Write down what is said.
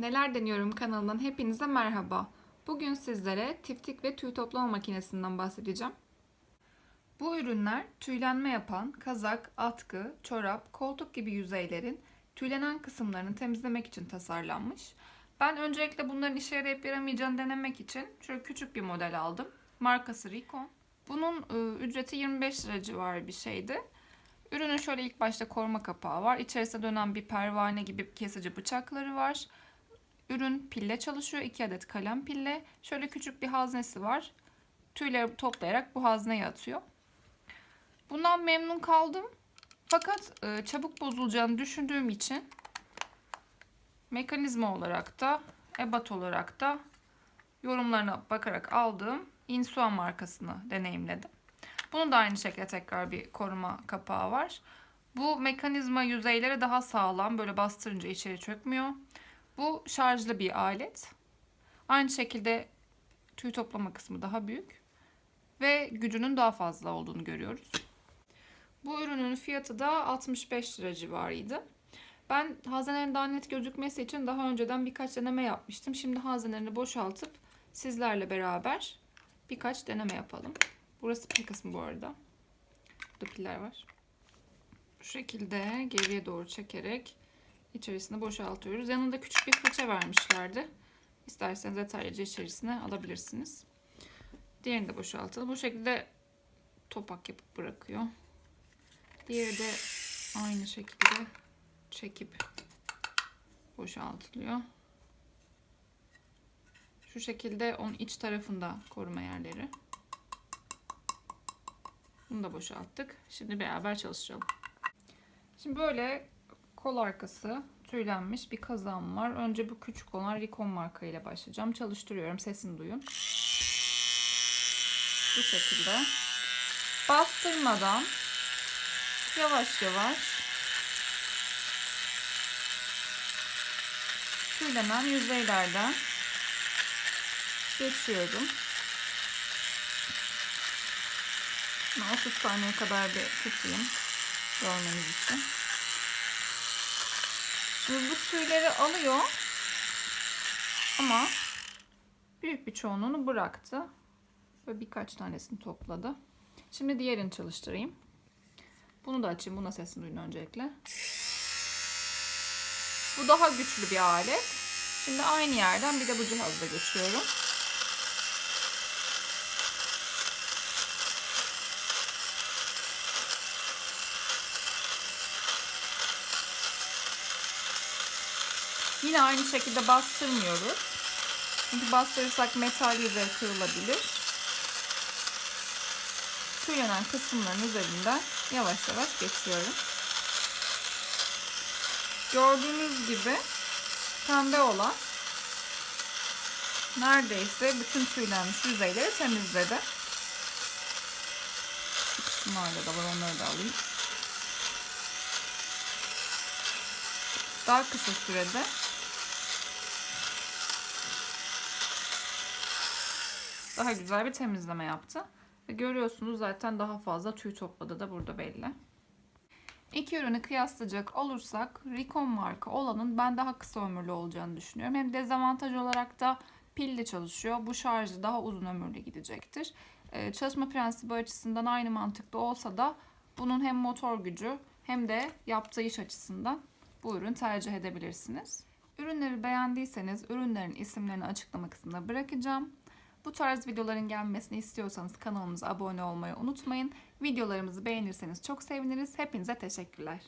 Neler Deniyorum kanalından hepinize merhaba. Bugün sizlere tiftik ve tüy toplama makinesinden bahsedeceğim. Bu ürünler tüylenme yapan kazak, atkı, çorap, koltuk gibi yüzeylerin tüylenen kısımlarını temizlemek için tasarlanmış. Ben öncelikle bunların işe yarayıp yaramayacağını denemek için şöyle küçük bir model aldım. Markası Ricon. Bunun e, ücreti 25 lira civarı bir şeydi. Ürünün şöyle ilk başta koruma kapağı var. İçerisinde dönen bir pervane gibi kesici bıçakları var. Ürün pille çalışıyor. 2 adet kalem pille. Şöyle küçük bir haznesi var. Tüyleri toplayarak bu hazneye atıyor. Bundan memnun kaldım. Fakat e, çabuk bozulacağını düşündüğüm için mekanizma olarak da ebat olarak da yorumlarına bakarak aldığım Insua markasını deneyimledim. Bunun da aynı şekilde tekrar bir koruma kapağı var. Bu mekanizma yüzeyleri daha sağlam. Böyle bastırınca içeri çökmüyor. Bu şarjlı bir alet. Aynı şekilde tüy toplama kısmı daha büyük. Ve gücünün daha fazla olduğunu görüyoruz. Bu ürünün fiyatı da 65 lira civarıydı. Ben haznelerin daha net gözükmesi için daha önceden birkaç deneme yapmıştım. Şimdi haznelerini boşaltıp sizlerle beraber birkaç deneme yapalım. Burası pil kısmı bu arada. Burada piller var. Bu şekilde geriye doğru çekerek içerisine boşaltıyoruz. Yanında küçük bir fırça vermişlerdi. İsterseniz detaylıca içerisine alabilirsiniz. Diğerini de boşaltalım. Bu şekilde topak yapıp bırakıyor. Diğeri de aynı şekilde çekip boşaltılıyor. Şu şekilde onun iç tarafında koruma yerleri. Bunu da boşalttık. Şimdi beraber çalışalım. Şimdi böyle kol arkası tüylenmiş bir kazağım var. Önce bu küçük olan Ricon marka ile başlayacağım. Çalıştırıyorum. Sesini duyun. Bu şekilde. Bastırmadan yavaş yavaş tüylenen yüzeylerden geçiyorum. 30 saniye kadar bir tutayım görmeniz için. Şimdi bu tüyleri alıyor ama büyük bir çoğunluğunu bıraktı ve birkaç tanesini topladı. Şimdi diğerini çalıştırayım. Bunu da açayım. Buna sesini duyun öncelikle. Bu daha güçlü bir alet. Şimdi aynı yerden bir de bu cihazla geçiyorum. Yine aynı şekilde bastırmıyoruz. Çünkü bastırırsak metal yüzey kırılabilir. Tüylenen kısımların üzerinden yavaş yavaş geçiyorum. Gördüğünüz gibi pembe olan neredeyse bütün tüylenmiş yüzeyleri temizledi. Şu kısımlarda da var onları da alayım. Daha kısa sürede daha güzel bir temizleme yaptı. Ve görüyorsunuz zaten daha fazla tüy topladı da burada belli. İki ürünü kıyaslayacak olursak Ricon marka olanın ben daha kısa ömürlü olacağını düşünüyorum. Hem dezavantaj olarak da pilli çalışıyor. Bu şarjı daha uzun ömürlü gidecektir. Ee, çalışma prensibi açısından aynı mantıkta olsa da bunun hem motor gücü hem de yaptığı iş açısından bu ürün tercih edebilirsiniz. Ürünleri beğendiyseniz ürünlerin isimlerini açıklama kısmına bırakacağım. Bu tarz videoların gelmesini istiyorsanız kanalımıza abone olmayı unutmayın. Videolarımızı beğenirseniz çok seviniriz. Hepinize teşekkürler.